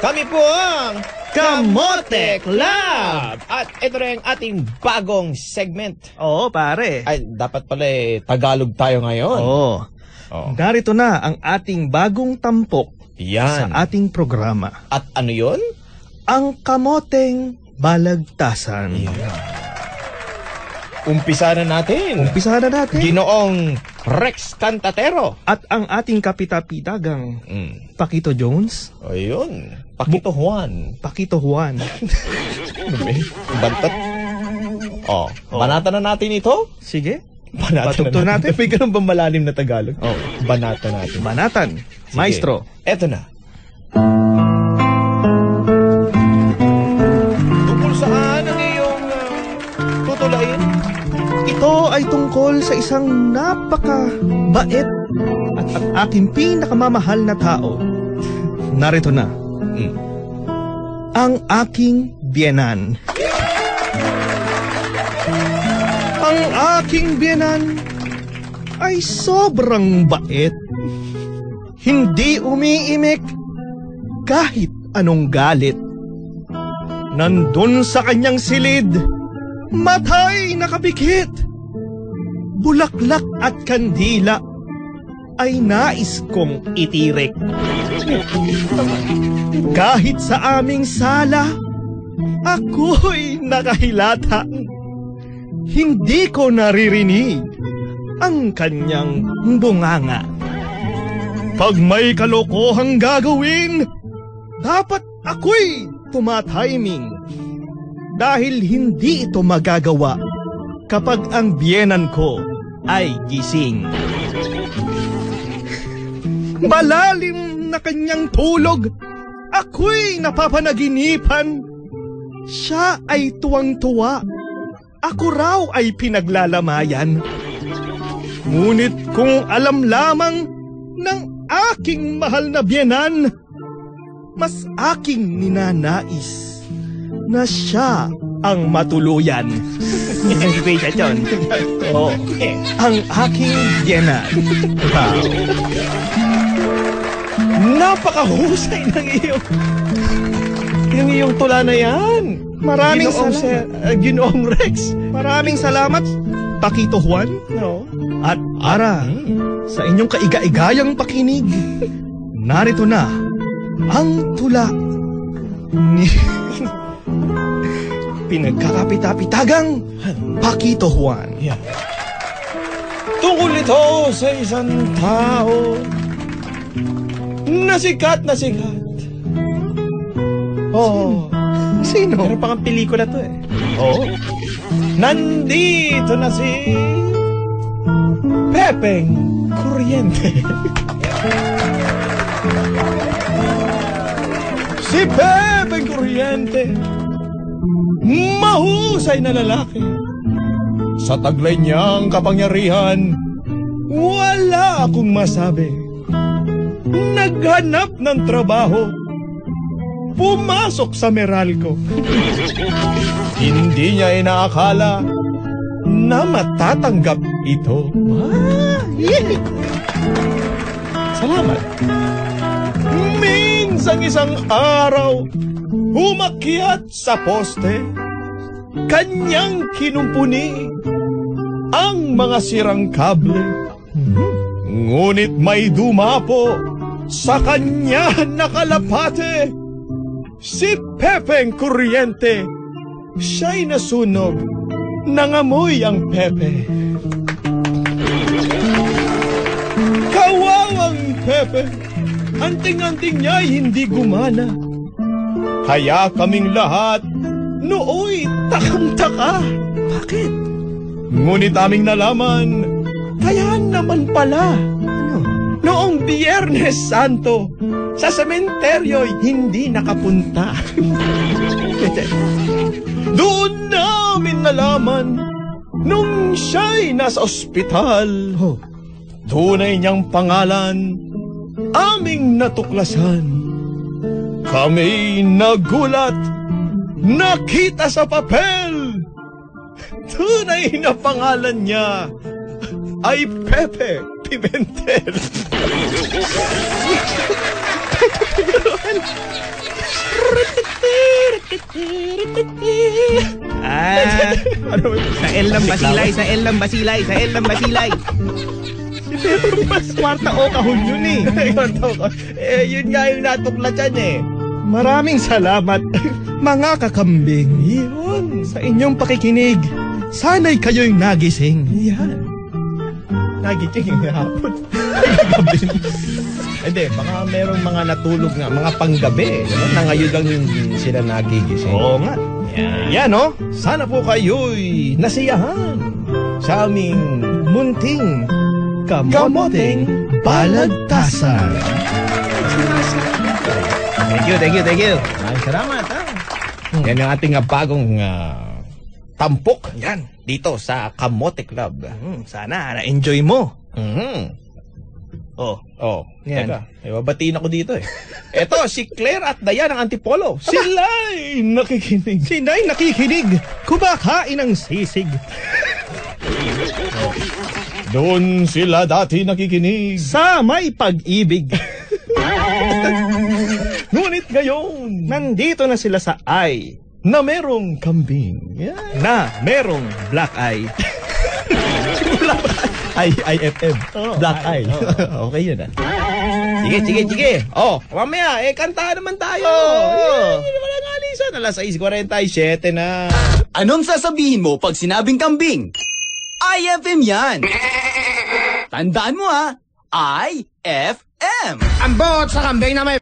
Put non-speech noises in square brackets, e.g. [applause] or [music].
Kami po ang Kamote Club! At ito rin ang ating bagong segment. Oo, pare. Ay, dapat pala eh, Tagalog tayo ngayon. Oo. Oo. Narito na ang ating bagong tampok Yan. sa ating programa. At ano yun? Ang kamoteng balagtasan. Umpisa na natin. Umpisahan na natin. Ginoong Rex Cantatero. At ang ating kapitapitagang Mm. Pakito Jones, Ayun. Pakito Juan. Pakito Juan. [laughs] Ba? Bantat. Oh, banata na natin ito? Sige. Banata Patugtog natin. [laughs] May ganun ba malalim na Tagalog? Oh. Banata natin. Banatan. Sige. Maestro. Eto na. Tutulain? Ito ay tungkol sa isang napaka-bait at ang aking pinakamamahal na tao. Narito na. Mm. Ang aking biyenan. Ang aking biyenan ay sobrang bait. Hindi umiimik kahit anong galit. Nandun sa kanyang silid, matay nakapikit. Bulaklak at kandila ay nais kong itirik. Kahit sa aming sala, ako'y nakahilata. Hindi ko naririnig ang kanyang bunganga. Pag may kalokohang gagawin, dapat ako'y tumatiming. Dahil hindi ito magagawa kapag ang biyenan ko ay gising. Malalim na kanyang tulog, ako'y napapanaginipan. Siya ay tuwang-tuwa. Ako raw ay pinaglalamayan. Ngunit kung alam lamang ng aking mahal na biyenan, mas aking ninanais na siya ang matuluyan. [laughs] Inspiration. Oo. Ang aking biyenan. Wow. Napakahusay ng iyong yung iyong tula na yan. Maraming Ginoong salamat. Sir- ah, Ginoong Rex. Maraming salamat, Pakito Juan. No? At para sa inyong kaiga-igayang pakinig, narito na ang tula ni [laughs] pinagkakapitapitagang Pakito Juan. Yeah. Tungkol ito sa isang tao na sikat na sikat. Oo. Sino? Meron pa kang pelikula to eh. Oh, Nandito na si Pepeng Kuryente. [laughs] si Pepeng Kuryente. Mahusay na lalaki. Sa taglay niyang kapangyarihan, wala akong masabi. Naghanap ng trabaho. Pumasok sa Meralco. [laughs] Hindi niya inaakala na matatanggap ito. Ah! Salamat. Minsang isang araw, umakyat sa poste, kanyang kinumpuni ang mga sirang kable. Ngunit may dumapo sa kanya nakalapate si Pepeng Kuryente siya'y nasunog. Nangamoy ang Pepe. Kawawang Pepe. Anting-anting niya'y hindi gumana. Kaya kaming lahat nooy takang-taka. bakit? Ngunit aming nalaman, kaya naman pala. Ano? Noong Biyernes Santo, sa sementeryo'y hindi nakapunta. [laughs] Doon namin nalaman nung siya'y nasa ospital. Oh, Tunay niyang pangalan, aming natuklasan. Kami nagulat, nakita sa papel. Tunay na pangalan niya ay Pepe Pimentel. Ah, Ano sa L ng Basilay, sa L ng Basilay, sa L ng Basilay. Kwarta o kahon yun eh. [laughs] eh, yun nga yung natuklasan eh. Maraming salamat, [laughs] mga kakambing. Yun. Sa inyong pakikinig, sana'y kayo'y nagising. Yan. Nagiting yung hapon. Hindi, baka merong mga natulog nga, mga panggabi, no? na ngayon lang yung sila nagigising. Oo nga. Yan. Yan oh, Sana po kayo'y nasiyahan sa aming munting Kamoteng kamoteng balagtasan. Thank you, thank you, thank you. Maraming salamat, ha? Yan yung ating ah, bagong ah, tampok Yan. dito sa Kamote Club. Hmm, sana na-enjoy mo. Mhm. Oh, Oh, Yan. teka. May babatiin ako dito eh. Eto, si Claire at Dayan ng Antipolo. Sila'y nakikinig. sina'y nakikinig, kumakain ng sisig. [laughs] Doon sila dati nakikinig. Sa may pag-ibig. [laughs] Ngunit ngayon, Nandito na sila sa I na merong kambing. Yan. na merong black eye. [laughs] I, IFM. Oo, Black I, Eye. oo. [laughs] okay yun ah. Sige, sige, sige. Oh, mamaya, eh, kantahan naman tayo. Oo. Eh, wala nga alisan. Alas 6.47 na. Anong sasabihin mo pag sinabing kambing? IFM yan! Tandaan mo ha, IFM! Ang bot sa kambing na may